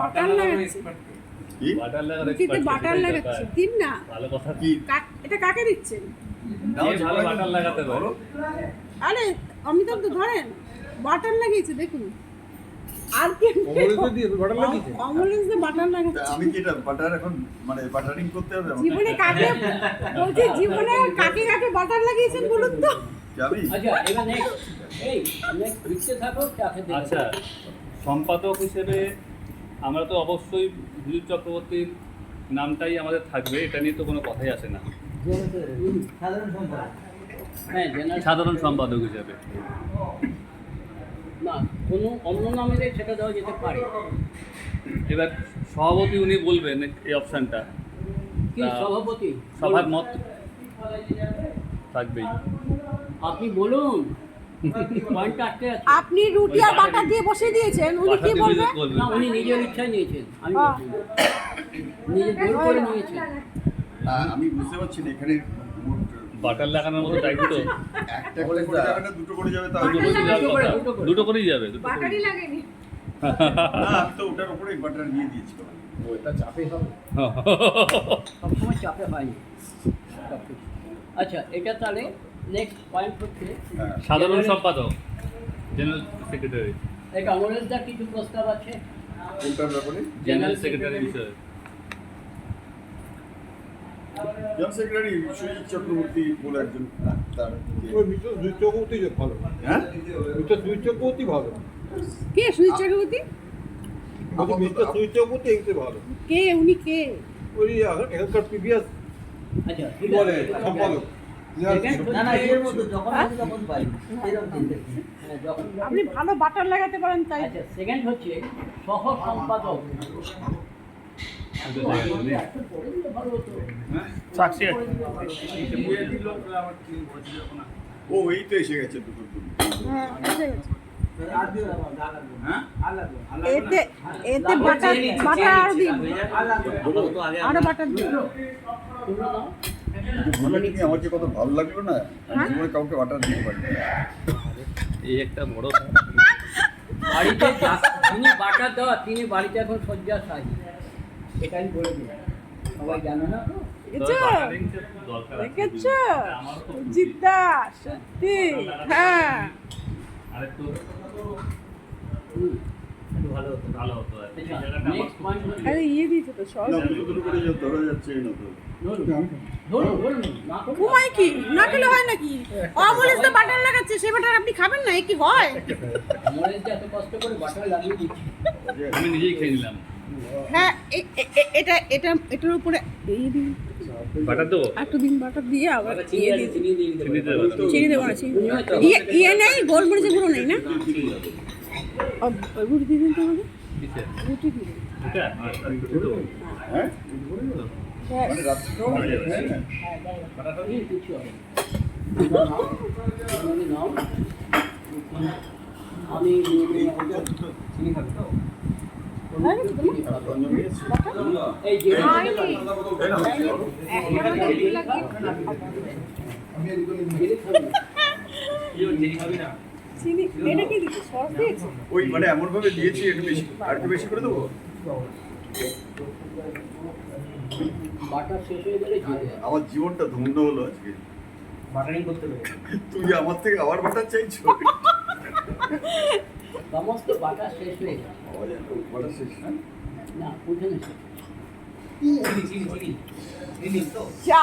Butter লাগাচ্ছে। কি। Butter লাগার রুটিতে expert বাটার সেটাই লাগাচ্ছে। ব্যাপার। দিন না? ভালো কথা কি? এটা কাকে দিচ্ছেন? বাটার লাগাতে পারে। আরে অমিতাভ তো ধরেন বাটার লাগিয়েছে দেখুন। আর কি বাটার তা লাগাচ্ছে। আমি কি এটা বাটার এখন মানে বাটারিং করতে হবে জীবনে কাকে বলছি জীবনে কাকে কাকে বাটার লাগিয়েছেন বলুন তো? আচ্ছা এবার নেক্সট এই নেক্সট লিখতে থাকো চা খেতে থাকো। আচ্ছা সম্পাদক হিসেবে আমরা তো অবশ্যই বিদ্যুৎ চক্রবর্তীর নামটাই আমাদের থাকবে এটা নিয়ে তো কোনো কথাই আসে না। হ্যাঁ জেনারেল সাধারণ সম্পাদক হিসেবে। না কোনো অন্য নামে সেটা দেওয়া যেতে পারে। এবার সভাপতি উনি বলবেন এই অপশানটা। সভাপতি? সবার মত থাকবেই। আপনি বলুন। আপনি রুটি আর বাটার দিয়ে বসে দিয়েছেন উনি কি বলবে? না উনি নিজের ইচ্ছায় নিয়েছেন। আমি হ্যাঁ। নিজে জোর করে নিয়েছেন। আমি বুঝতে পারছি না এখানে বাটার লাগানোর মতো দায়িত্ব একটা করে যাবে না দুটো করে যাবে তাও। দুটো করেই করে, কথা। দুটো করেই যাবে বাটারই লাগেনি। না আমি তো ওটার উপরে বাটার দিয়ে দিয়েছি। ওটা চাপে হয়নি। সব কিছু। আচ্ছা এটা তাহলে নেক্সট পয়েন্ট হচ্ছে হ্যাঁ। সাধারণ সম্পাদক জেনারেল সেক্রেটারি অমরেশদার কিছু প্রস্তাব আছে? কোনটার ব্যাপারে? জেনারেল সেক্রেটারি বিষয়ে। জেনারেল সেক্রেটারি সুজিত চক্রবর্তী বলে একজন তার ওই মিস্টার সুজিত চক্রবর্তী ভালো। হ্যাঁ? মিস্টার সুজিত চক্রবর্তী ভালো। কে সুজিত চক্রবর্তী? সুজিত ভালো। কে উনি কে? ওই এখানকার প্রিভিয়াস আচ্ছা কি বলে সম্পাদক। Second না না হচ্ছে- এর মধ্যে যখন? আমি তখন পাই এরকম চিন্তা যখন আপনি ভালো বাটার লাগাতে পারেন তাই। আচ্ছা সেকেন্ড হচ্ছে সহ সম্পাদক। সাক্ষী ও এই তো এসে গেছে দুটো হ্যাঁ এসে গেছে। আর দিও না হ্যাঁ? এতে এতে বাটার বাটার আরও দিন। আরও বাটার দিন কি আমার যে কত ভালো লাগল না আমি হ্যাঁ? জীবনে কাউকে বাটার দিতে পারি এই একটা বড় বাড়িতে যা- যিনি বাটার দেওয়া তিনি বাড়িতে এখন শয্যা সাজ। এটা আমি বলে সবাই জানে না? তো দেখেছ জিদ্দা সত্যি হ্যাঁ। ভালো হতো আর। এই আচ্ছা ইয়ে দিয়েছে তো সব। ধরা যাচ্ছে না তো কি? না খেলে হয় নাকি? বাটার লাগাচ্ছে সে বাটার আপনি খাবেন না এ কি হয়? এত কষ্ট করে বাটার লাগিয়ে আমি নিজেই খেয়ে নিলাম। হ্যাঁ এটা এটা এটার উপরে এই দিন। বাটার দেবো? একটু দিন বাটার দিয়ে আবার চিনি ইয়ে দিয়ে চিনি দিয়ে। দেবো। না চিনি ইয়ে ইয়ে নেই গোলমরিচের গুঁড়ো নেই না? রুটি দিয়ে দিন তো আমাকে রুটি দিয়ে? আচ্ছা। হ্যাঁ হ্যাঁ, মানে হয়ে। হ্যাঁ। আমি চিনি এটা কি দিচ্ছে সস দিয়েছে? ওই মানে এমন ভাবে দিয়েছি একটু বেশি আর একটু বেশি করে দেবো? বাটার শেষ হয়ে গেলে আমার জীবনটা ধন্য হলো আজকে। বাটারিং করতে হবে তুই আমার থেকে আবার বাটার চাইছো? সমস্ত বাটার শেষ হয়ে গেছে। বাটার শেষ না না উঠে না চিনি চিনি চিনি চিনি তো চা।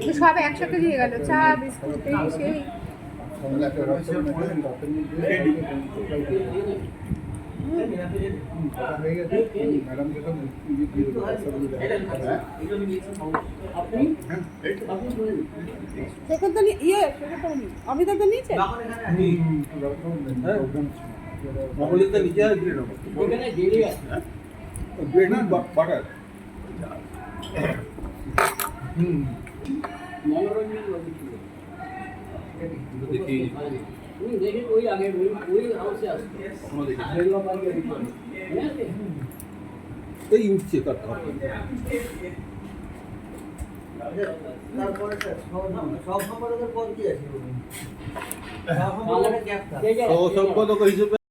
তো সব একসাথে দিয়ে গেল চা বিস্কুট এই সেই। হয়ে ইয়ে আমি তো। অমলের নিচে না বাটার হুম মনোরঞ্জন দেখি ওই আগে ওই হাউসে কখনো দেখি মনে? এই উঠছে তার তারপরে সব সব সম্পাদকের কে কে আছে? সম্পাদক হিসেবে